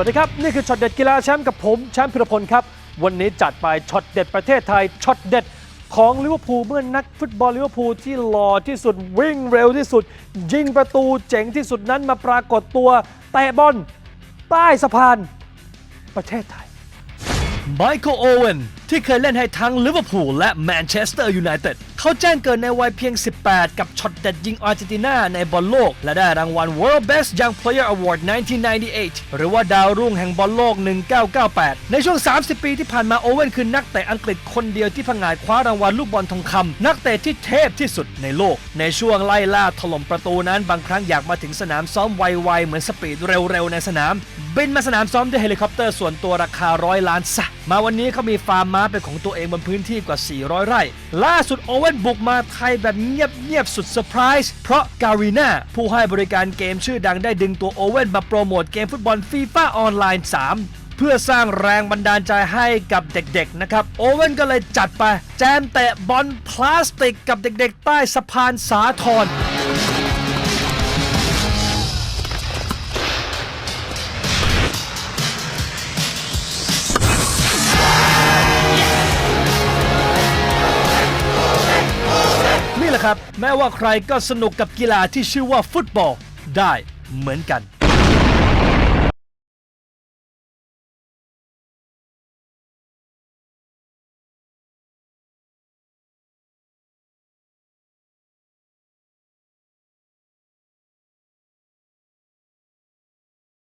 วัสดีครับ นี่คือช็อตเด็ดกีฬาแชมป์กับผมแชมป์พิรพลครับ วันนี้จัดไปช็อตเด็ดประเทศไทยช็อตเด็ดของลิเวอร์พูลเมื่อนักฟุตบอลลิเวอร์พูลที่หล่อที่สุดวิ่งเร็วที่สุด ยิงประตูเจ๋งที่สุดนั้นมาปรากฏตัวเตะบอลใต้สะพานประเทศไทยไมเคิลโอเวน ที่เคยเล่นให้ทั้งลิเวอร์พูลและแมนเชสเตอร์ยูไนเต็ดเขาแจ้งเกิดในวัยเพียง 18 กับช็อตเด็ดยิงอาร์เจนตินาในบอลโลก และได้รางวัล World Best Young Player Award 1998 หรือว่าดาวรุ่งแห่งบอลโลก 1998 ในช่วง 30 ปีที่ผ่านมาโอเวนคือนักเตะอังกฤษคนเดียวที่ผงาดคว้ารางวัลลูกบอลทองคำนักเตะที่เทพที่สุดในโลก ในช่วงไล่ล่าถล่มประตูนั้นบางครั้งอยากมาถึงสนามซ้อมไวๆเหมือนสปีดเร็วๆในสนามบินมาสนามซ้อมด้วยเฮลิคอปเตอร์ส่วนตัวราคาร้อยล้านซะมาวันนี้เขามีฟาร์มม้าเป็นของตัวเองบนพื้นที่กว่า 400 ไร่ ล่าสุดโอเว่นบุกมาไทยแบบเงียบๆสุดเซอร์ไพรส์เพราะการีนาผู้ให้บริการเกมชื่อดังได้ดึงตัวโอเว่นมาโปรโมทเกมฟุตบอลฟีฟ่าออนไลน์ 3เพื่อสร้างแรงบันดาลใจให้กับเด็กๆนะครับ โอเว่นก็เลยจัดไป แจมเตะบอลพลาสติกกับเด็กๆ ใต้สะพานสาทร นะครับ แม้ว่าใครก็สนุกกับกีฬาที่ชื่อว่าฟุตบอลได้เหมือนกัน